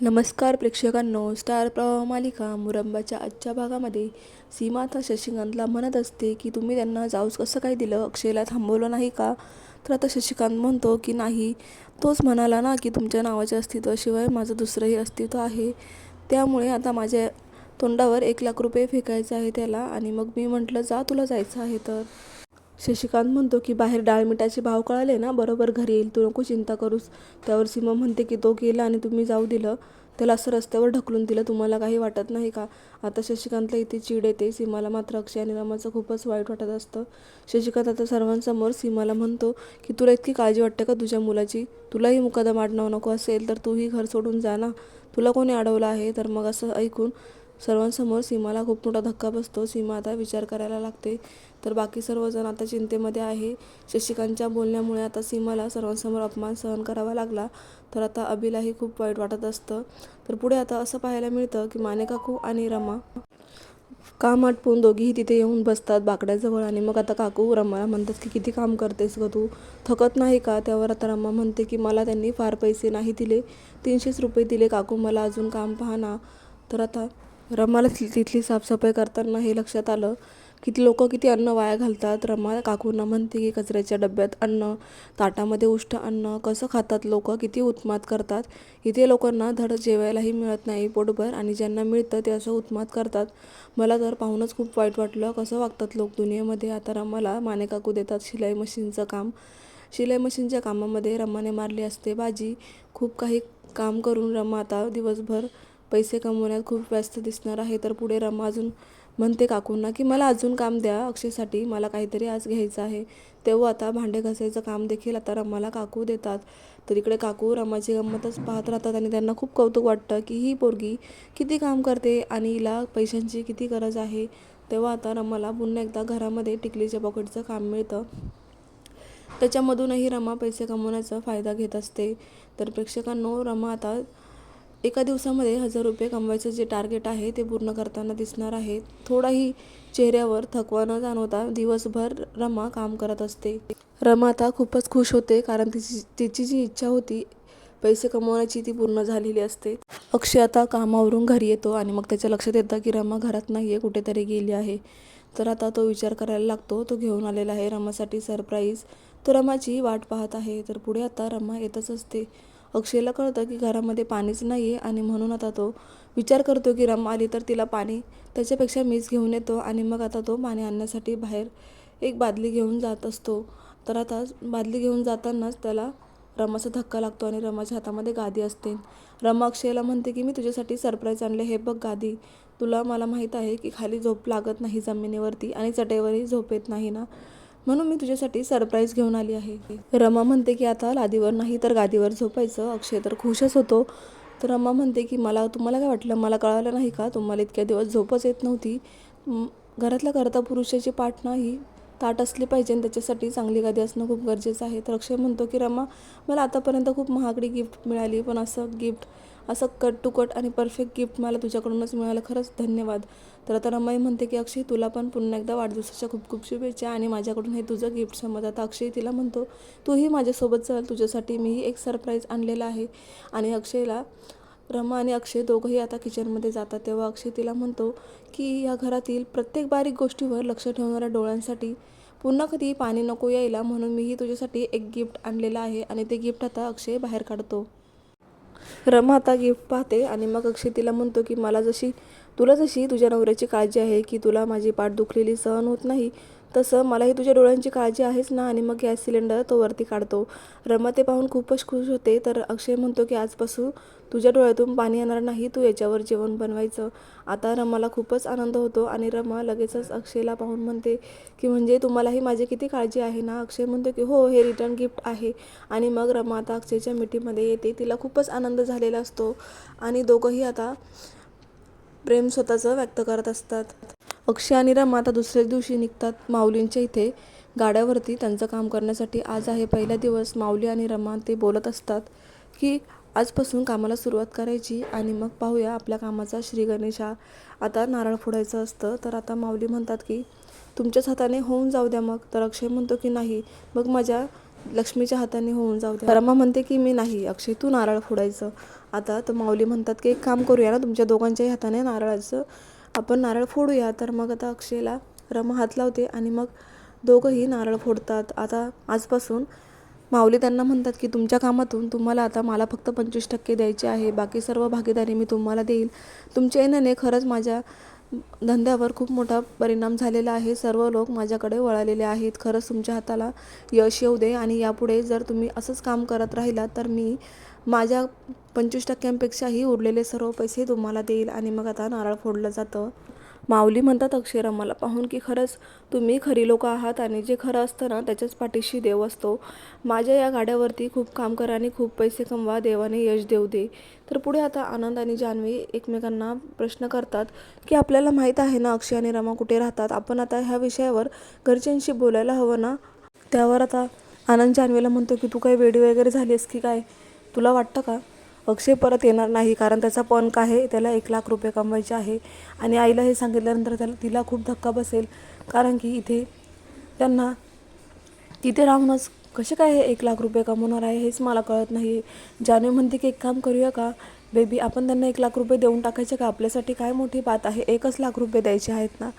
नमस्कार प्रेक्षकांनो स्टार प्रवाह मालिका मुरंबाच्या आजच्या भागामध्ये सीमा आता शशिकांतला म्हणत असते की तुम्ही त्यांना जाऊस कसं काय दिलं? अक्षयला थांबवलं नाही का? तर आता शशिकांत म्हणतो की नाही तोच म्हणाला ना की तुमच्या नावाच्या अस्तित्वाशिवाय माझं दुसरंही अस्तित्व आहे. त्यामुळे आता माझ्या तोंडावर एक लाख रुपये फेकायचं आहे त्याला आणि मग मी म्हटलं जा तुला जायचं आहे तर. शशिकांत म्हणतो की बाहेर डाळमिठाचे भाव कळाले ना? बरोबर घरी येईल तू नको चिंता करूस. त्यावर सीमा म्हणते की तो गेला आणि तुम्ही जाऊ दिलं. त्याला असं रस्त्यावर ढकलून दिलं. तुम्हाला काही वाटत नाही का? आता शशिकांतला इथे चीड येते. सीमाला मात्र अक्षय आणि रमाचं खूपच वाईट वाटत असतं. शशिकांत आता सर्वांसमोर सीमाला म्हणतो की तुला इतकी काळजी वाटते का तुझ्या मुलाची? तुलाही मुकादम आडनाव नको असेल तर तूही घर सोडून जा ना. तुला कोणी अडवलं आहे? तर मग असं ऐकून सर्वांसमोर सीमाला खूप मोठा धक्का बसतो. सीमा आता विचार करायला लागते. तर बाकी सर्वजण आता चिंतेमध्ये आहे. शशिकांतच्या बोलण्यामुळे आता सीमाला सर्वांसमोर अपमान सहन करावा लागला. तर आता अभिलाही खूप वाईट वाटत असतं. तर पुढे आता असं पाहायला मिळतं की माने काकू आणि रमा काम आटपून दोघीही तिथे येऊन बसतात बाकड्याजवळ. आणि मग आता काकू रमाला म्हणतात की किती काम करतेस ग तू? थकत नाही का? त्यावर आता रमा म्हणते की मला त्यांनी फार पैसे नाही दिले. तीनशेच रुपये दिले. काकू मला अजून काम पहा ना. तर आता रमाला तिथली साफसफाई करताना हे लक्षात आलं किती लोक किती अन्न वाया घालतात. रमा काकूंना म्हणते की कचऱ्याच्या डब्यात अन्न ताटामध्ये उष्ट अन्न कसं खातात लोक किती उत्मात करतात. इथे लोकांना धड जेवायलाही मिळत नाही पोटभर आणि ज्यांना मिळतं ते असं उत्मात करतात. मला तर पाहूनच खूप वाईट वाटलं. कसं वागतात लोक दुनियेमध्ये? आता रमाला माने काकू देतात शिलाई मशीनचं काम. शिलाई मशीनच्या कामामध्ये रमाने मारली असते बाजी खूप काही काम करून रमा आता दिवसभर पैसे कमवण्यात खूप व्यस्त दिसणार आहे. तर पुढे रमा अजून म्हणते काकूंना की मला अजून काम द्या अक्षयसाठी मला काहीतरी आज घ्यायचं आहे. तेव्हा आता भांडे घासायचं काम देखील आता रमाला काकू देतात. तर इकडे काकू रमाची गंमतच पाहत राहतात आणि त्यांना खूप कौतुक वाटतं की ही पोरगी किती काम करते आणि हिला पैशांची किती गरज आहे? तेव्हा आता रमाला पुन्हा एकदा घरामध्ये टिकलीच्या पॉकेटचं काम मिळतं. त्याच्यामधूनही रमा पैसे कमवण्याचा फायदा घेत असते. तर प्रेक्षकांनो रमा आता एका दिवसामध्ये हजार रुपये कमवायचं जे टार्गेट आहे ते पूर्ण करताना दिसणार आहे. थोडाही चेहऱ्यावर थकवा न जाणवता दिवसभर रमा काम करत असते. रमा आता खूपच खुश होते कारण तिची तिची जी इच्छा होती पैसे कमवण्याची ती पूर्ण झालेली असते. अक्षय आता कामावरून घरी येतो आणि मग त्याच्या लक्षात येतं की रमा घरात नाही आहे कुठेतरी गेली आहे. तर आता तो विचार करायला लागतो तो घेऊन आलेला आहे रमासाठी सरप्राईज. तो रमाची वाट पाहत आहे. तर पुढे आता रमा येतच असते. अक्षयला कळतं की घरामध्ये पाणीच नाही आहे आणि म्हणून आता तो विचार करतो की रमा आली तर तिला पाणी त्याच्यापेक्षा मीच घेऊन येतो आणि मग आता तो पाणी आणण्यासाठी बाहेर एक बादली घेऊन जात असतो. तर आता बादली घेऊन जातानाच त्याला रमाचा धक्का लागतो आणि रमाच्या हातामध्ये गादी असते. रमा अक्षयला म्हणते की मी तुझ्यासाठी सरप्राईज आणले. हे बघ गादी. तुला मला माहीत आहे की खाली झोप लागत नाही जमिनीवरती आणि चटईवरही झोप येत नाही ना. म्हणून मी तुझ्यासाठी सरप्राईज घेऊन आली आहे. रमा म्हणते की आता लादीवर नाही तर गादीवर झोपायचं. अक्षय तर खुशच होतो. तर रमा म्हणते की मला तुम्हाला काय वाटलं? मला कळालं नाही का? तुम्हाला इतक्या दिवस झोपच येत नव्हती. म, घरातल्या करता पुरुषाची पाठ नाही. ताट असली पाहिजे आणि त्याच्यासाठी चांगली गादी असणं खूप गरजेचं आहे. तर अक्षय म्हणतो की रमा मला आतापर्यंत खूप महागडी गिफ्ट मिळाली पण असं गिफ्ट असं कट टू कट आणि परफेक्ट गिफ्ट मला तुझ्याकडूनच मिळालं. खरंच धन्यवाद. तर आता रमाई म्हणते की अक्षय तुला पण पुन्हा एकदा वाढदिवसाच्या खूप खूप शुभेच्छा आणि माझ्याकडून हे तुझं गिफ्ट समज. आता अक्षय तिला म्हणतो तूही माझ्यासोबत चल तुझ्यासाठी मीही एक सरप्राईज आणलेलं आहे. आणि अक्षयला रमा आणि अक्षय दोघंही आता किचनमध्ये जातात. तेव्हा अक्षय तिला म्हणतो की या घरातील प्रत्येक बारीक गोष्टीवर लक्ष ठेवणाऱ्या डोळ्यांसाठी पुन्हा कधी पाणी नको यायला म्हणून मीही तुझ्यासाठी एक गिफ्ट आणलेलं आहे आणि ते गिफ्ट आता अक्षय बाहेर काढतो. रमा आता गिफ्ट पाहते आणि मग अक्षय तिला म्हणतो की मला जशी तुला जशी तुझ्या नवऱ्याची काळजी आहे की तुला माझी पाठ दुखलेली सहन होत नाही तसं मलाही तुझ्या डोळ्यांची काळजी आहेच ना? आणि मग गॅस सिलेंडर तो वरती काढतो. रमा ते पाहून खूपच खुश होते तर अक्षय म्हणतो की आजपासून तुझ्या डोळ्यातून पाणी येणार नाही तू याच्यावर जेवण बनवायचं. आता रमाला खूपच आनंद होतो आणि रमा लगेचच अक्षयला पाहून म्हणते की म्हणजे तुम्हालाही माझी किती काळजी आहे ना? अक्षय म्हणतो की हो हे रिटर्न गिफ्ट आहे. आणि मग रमा आता अक्षयच्या मिठीमध्ये येते. तिला खूपच आनंद झालेला असतो आणि दोघंही आता प्रेम स्वतःचं व्यक्त करत असतात. अक्षय आणि रमा आता दुसऱ्याच दिवशी निघतात. माऊलींच्या इथे गाड्यावरती त्यांचं काम करण्यासाठी आज आहे पहिला दिवस. माऊली आणि रमा ते बोलत असतात की आजपासून कामाला सुरुवात करायची आणि मग पाहूया आपल्या कामाचा. श्री गणेशा आता नारळ फोडायचं असतं. तर आता माऊली म्हणतात की तुमच्याच हाताने होऊन जाऊ द्या मग. तर अक्षय म्हणतो की नाही. मग माझ्या लक्ष्मीच्या हाताने होऊन जाऊ द्या. रमा म्हणते की मी नाही. अक्षय तू नारळ फोडायचं. आता तर माऊली म्हणतात की एक काम करूया ना तुमच्या दोघांच्याही हाताने नारळाचं आपण नारळ फोडूया तर मग आता अक्षयला रमा हात लावते आणि मग दोघंही नारळ फोडतात. आता आजपासून माऊली त्यांना म्हणतात की तुमच्या कामातून तुम्हाला आता मला फक्त पंचवीस टक्के द्यायचे आहे बाकी सर्व भागीदारी मी तुम्हाला देईल. तुमच्या येण्याने खरंच माझ्या धंद्यावर खूप मोठा परिणाम झालेला आहे. सर्व लोक माझ्याकडे वळालेले आहेत. खरंच तुमच्या हाताला यश येऊ दे आणि यापुढे जर तुम्ही असंच काम करत राहिलात तर मी माझ्या पंचवीस टक्क्यांपेक्षाही उरलेले सर्व पैसे तुम्हाला देईल आणि मग आता नारळ फोडलं जातं. माऊली म्हणतात अक्षरम्माला पाहून की खरंच तुम्ही खरी लोक आहात आणि जे खरं असतं ना त्याच्याच पाठीशी देव असतो. माझ्या या गाड्यावरती खूप काम करा आणि खूप पैसे कमवा देवाने यश देऊ दे. तर पुढे आता आनंद आणि जान्हवी एकमेकांना प्रश्न करतात की आपल्याला माहीत आहे ना अक्षय आणि रमा कुठे राहतात? आपण आता ह्या विषयावर घरच्यांशी बोलायला हवं ना? त्यावर आता आनंद जान्हवीला म्हणतो की तू काही वेडी वगैरे झालीस की काय? तुला वाटतं का? अक्षय परत येणार नाही कारण त्याचा पणक आहे? त्याला एक लाख रुपये कमवायचे आहे. आणि आईला हे सांगितल्यानंतर त्याला तिला खूप धक्का बसेल. कारण की इथे त्यांना तिथे राहूनच कसे काय हे एक लाख रुपये कमवणार आहे हेच मला कळत नाही जानवी म्हणते की एक काम करूया का? बेबी आपण त्यांना एक लाख रुपये देऊन टाकायचे का? आपल्यासाठी काय मोठी बात आहे? एकच लाख रुपये द्यायचे आहेत ना?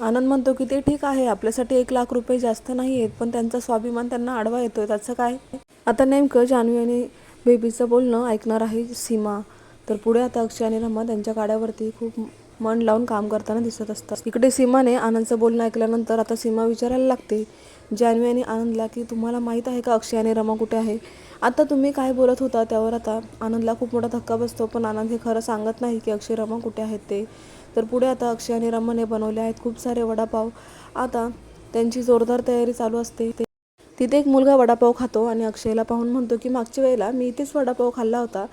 आनंद म्हणतो की ते ठीक आहे आपल्यासाठी एक लाख रुपये जास्त नाही आहेत पण त्यांचा स्वाभिमान त्यांना आडवा येतो त्याचं काय? आता नेमकं जान्हवी आणि बेबीचं बोलणं ऐकणार आहे सीमा. तर पुढे आता अक्षय आणि रमा त्यांच्या गाड्यावरती खूप मन लावून काम करताना दिसत असतात. इकडे सीमाने आनंदचं बोलणं ऐकल्यानंतर आता सीमा विचारायला लागते जान्हवी आणि आनंदला की तुम्हाला माहीत आहे का अक्षय आणि रमा कुठे आहे? आता तुम्ही काय बोलत होता त्यावर आता आनंदला खूप मोठा धक्का बसतो पण आनंद हे खरं सांगत नाही की अक्षय रमा कुठे आहेत ते. तर पुढे आता अक्षय आणि रमाने बनवले आहेत खूप सारे वडापाव. आता त्यांची जोरदार तयारी चालू असते. ते तिथे एक मुलगा वडापाव खातो आणि अक्षयला पाहून म्हणतो की मागच्या वेळेला मी इथेच वडापाव खाल्ला होता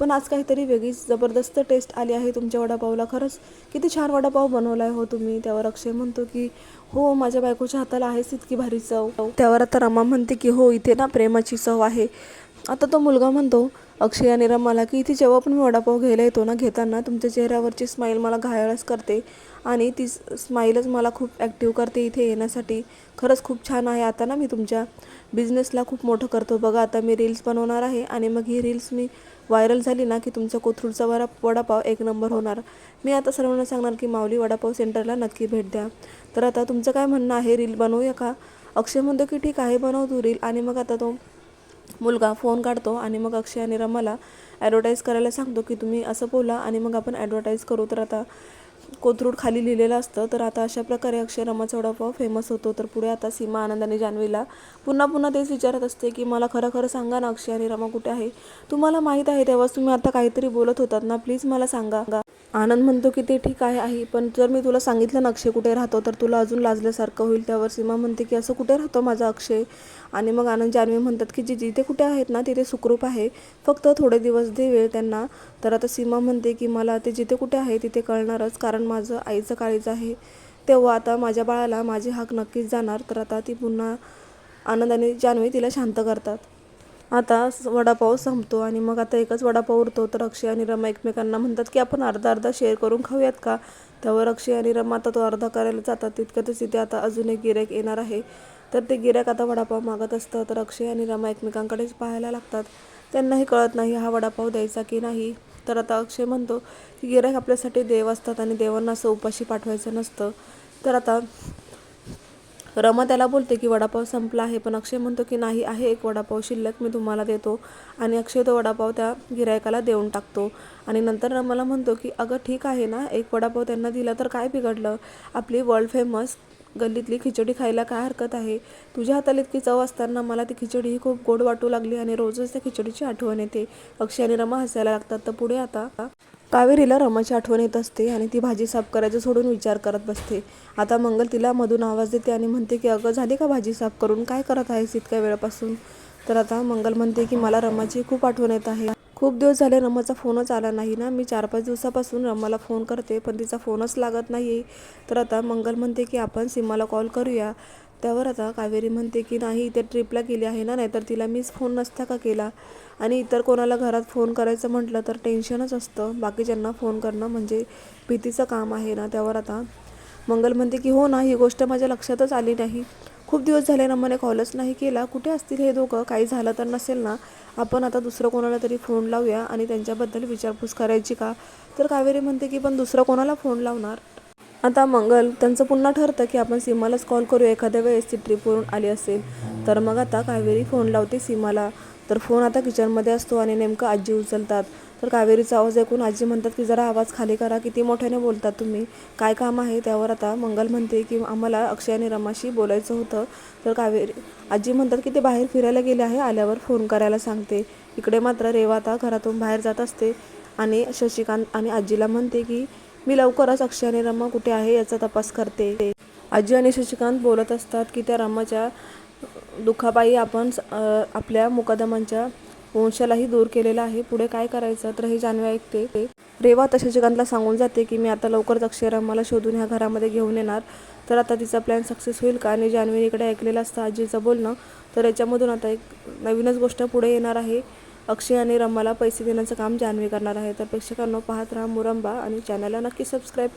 पण आज काहीतरी वेगळीच जबरदस्त टेस्ट आली आहे तुमच्या वडापावला. खरंच किती छान वडापाव बनवला आहे हो तुम्ही. त्यावर अक्षय म्हणतो की हो माझ्या बायकोच्या हाताला आहेच इतकी भारी चव. त्यावर आता रमा म्हणते की हो इथे ना प्रेमाची चव आहे. आता तो मुलगा म्हणतो अक्षय आणि रमाला की इथे जेव्हा पण मी वडापाव घ्यायला येतो ना घेताना तुमच्या चेहऱ्यावरची स्माईल मला घायाळच करते आणि ती स्माईलच मला खूप ॲक्टिव्ह करते इथे येण्यासाठी. खरंच खूप छान आहे आता ना मी तुमच्या बिझनेसला खूप मोठं करतो. बघा आता मी रील्स बनवणार आहे आणि मग ही रील्स मी व्हायरल झाली ना की तुमचा कोथरूडचा वडा वडापाव एक नंबर होणार. मी आता सर्वांना सांगणार की माऊली वडापाव सेंटरला नक्की भेट द्या. तर आता तुमचं काय म्हणणं आहे? रील बनवूया का? अक्षय म्हणतो की ठीक आहे बनव तू रील आणि मग आता तो मुलगा फोन काढतो आणि मग अक्षय आणि रमाला ॲडव्हर्टाईज करायला सांगतो की तुम्ही असं बोला आणि मग आपण ॲडव्हर्टाईज करू. तर आता कोथरूड खाली लिहिलेलं असतं. तर आता अशा प्रकारे अक्षय रमाचा वडापाव फेमस होतो. तर पुढे आता सीमा आनंद आणि जान्हवीला पुन्हा पुन्हा तेच विचारत असते की मला खरं खरं सांगा ना अक्षय आणि रमा कुठे आहे? तुम्हाला माहीत आहे तेव्हाच तुम्ही आता काहीतरी बोलत होतात ना? प्लीज मला सांगा. आनंद म्हणतो की ते ठीक आहे आहे. पण जर मी तुला सांगितलं ना अक्षय कुठे राहतो तर तुला अजून लाजल्यासारखं होईल त्यावर. सीमा म्हणते की असं कुठे राहतो माझा अक्षय? आणि मग आनंद जान्हवी म्हणतात की जी जिथे कुठे आहेत ना तिथे सुखरूप आहे. फक्त थोडे दिवस दे वेळ त्यांना. तर आता सीमा म्हणते की मला ते जिथे कुठे आहे तिथे कळणारच कारण माझं आईचं काळीज आहे. तेव्हा आता माझ्या बाळाला माझे हाक नक्कीच जाणार. तर आता ती पुन्हा आनंद आणि जान्हवी तिला शांत करतात. आता वडापाव संपतो आणि मग आता एकच वडापाव उरतो तर अक्षय आणि रमा एकमेकांना म्हणतात की आपण अर्धा अर्धा शेअर करून खाऊयात का? त्यावर अक्षय आणि रमा आता तो अर्धा करायला जातात. तितक्यातच तिथे आता अजून एक गिऱ्हाईक येणार आहे. तर ते गिऱ्हाईक आता वडापाव मागत असतं तर अक्षय आणि रमा एकमेकांकडेच पाहायला लागतात. त्यांनाही कळत नाही हा वडापाव द्यायचा की नाही? तर आता अक्षय म्हणतो की गिऱ्हाईक आपल्यासाठी देव असतात आणि देवांना असं उपाशी पाठवायचं नसतं. तर आता रमा त्याला बोलते की वडापाव संपला आहे. पण अक्षय म्हणतो की नाही आहे एक वडापाव शिल्लक मी तुम्हाला देतो. आणि अक्षय तो वडापाव त्या गिरायकाला देऊन टाकतो. आणि नंतर रमाला म्हणतो की अगं ठीक आहे ना एक वडापाव त्यांना दिला तर काय बिघडलं? आपली वर्ल्ड फेमस गल्लीतली खिचडी खायला काय हरकत आहे? तुझ्या हाताला इतकी चव असताना मला ती खिचडी ही खूप गोड वाटू लागली आणि रोजच त्या खिचडीची आठवण येते. अक्षय आणि रमा हसायला लागतात. तर पुढे आता कावेरीला रमाची आठवण येत असते आणि ती भाजी साफ करायचं सोडून विचार करत बसते. आता मंगल तिला मधून आवाज देते आणि म्हणते की अगं झाली का भाजी साफ करून? काय करत आहेस इतक्या वेळापासून? तर आता मंगल म्हणते की मला रमाची खूप आठवण येत आहे. खूप दिवस झाले रमाचा फोनच आला नाही ना. मी चार पाच दिवसापासून रमाला फोन करते पण तिचा फोनच लागत नाही तर आता मंगल म्हणते की आपण सीमाला कॉल करूया. त्यावर आता कावेरी म्हणते की नाही इथे ट्रिपला गेली आहे ना नाहीतर तिला मीच फोन नसता का केला? आणि इतर कोणाला घरात फोन करायचं म्हटलं तर टेन्शनच असतं. बाकीच्यांना फोन करणं म्हणजे भीतीचं काम आहे ना त्यावर आता मंगल म्हणते की हो ना ही गोष्ट माझ्या लक्षातच आली नाही. खूप दिवस झाले रमाने कॉलच नाही केला. कुठे असतील हे दोघं? काही झालं तर नसेल ना. आपण आता दुसरं कोणाला तरी फोन लावूया आणि त्यांच्याबद्दल विचारपूस करायची का? तर कावेरी म्हणते की पण दुसरं कोणाला फोन लावणार? आता मंगल त्यांचं पुन्हा ठरतं की आपण सीमालाच कॉल करू. एखाद्या वेळेस ती ट्रिपवरून आली असेल तर मग आता कावेरी फोन लावते सीमाला. तर फोन आता किचनमध्ये असतो आणि नेमकं आजी उचलतात. तर कावेरीचा आवाज ऐकून आजी म्हणतात की जरा आवाज खाली करा किती मोठ्याने बोलतात तुम्ही. काय काम आहे? त्यावर आता मंगल म्हणते की आम्हाला अक्षय आणि रमाशी बोलायचं होतं. तर कावेरी आजी म्हणतात की ते बाहेर फिरायला गेले आहे आल्यावर फोन करायला सांगते. इकडे मात्र रेवा आता घरातून बाहेर जात असते. आणि शशिकांत आणि आजीला म्हणते की मी लवकरच अक्षय आणि रमा कुठे आहे याचा तपास करते. आजी आणि शशिकांत बोलत असतात की त्या रम्माच्या दुखापायी आपण स- आपल्या मुकदमांच्या वंशालाही दूर केलेला आहे. पुढे काय करायचं तर हे जानवे ऐकते. रेवा आता शशिकांतला सांगून जाते की मी आता लवकरच अक्षय रमाला शोधून ह्या घरामध्ये घेऊन येणार. तर आता तिचा प्लॅन सक्सेस होईल का? आणि जान्हवीने इकडे ऐकलेलं असतं आजीचं बोलणं. तर याच्यामधून आता एक नवीनच गोष्ट पुढे येणार आहे. अक्षय आणि रमाला पैसे देण्याचं काम जान्हवी करणार आहे. तर प्रेक्षकांनो पाहत राहा मुरंबा आणि चॅनलला नक्की सबस्क्राईब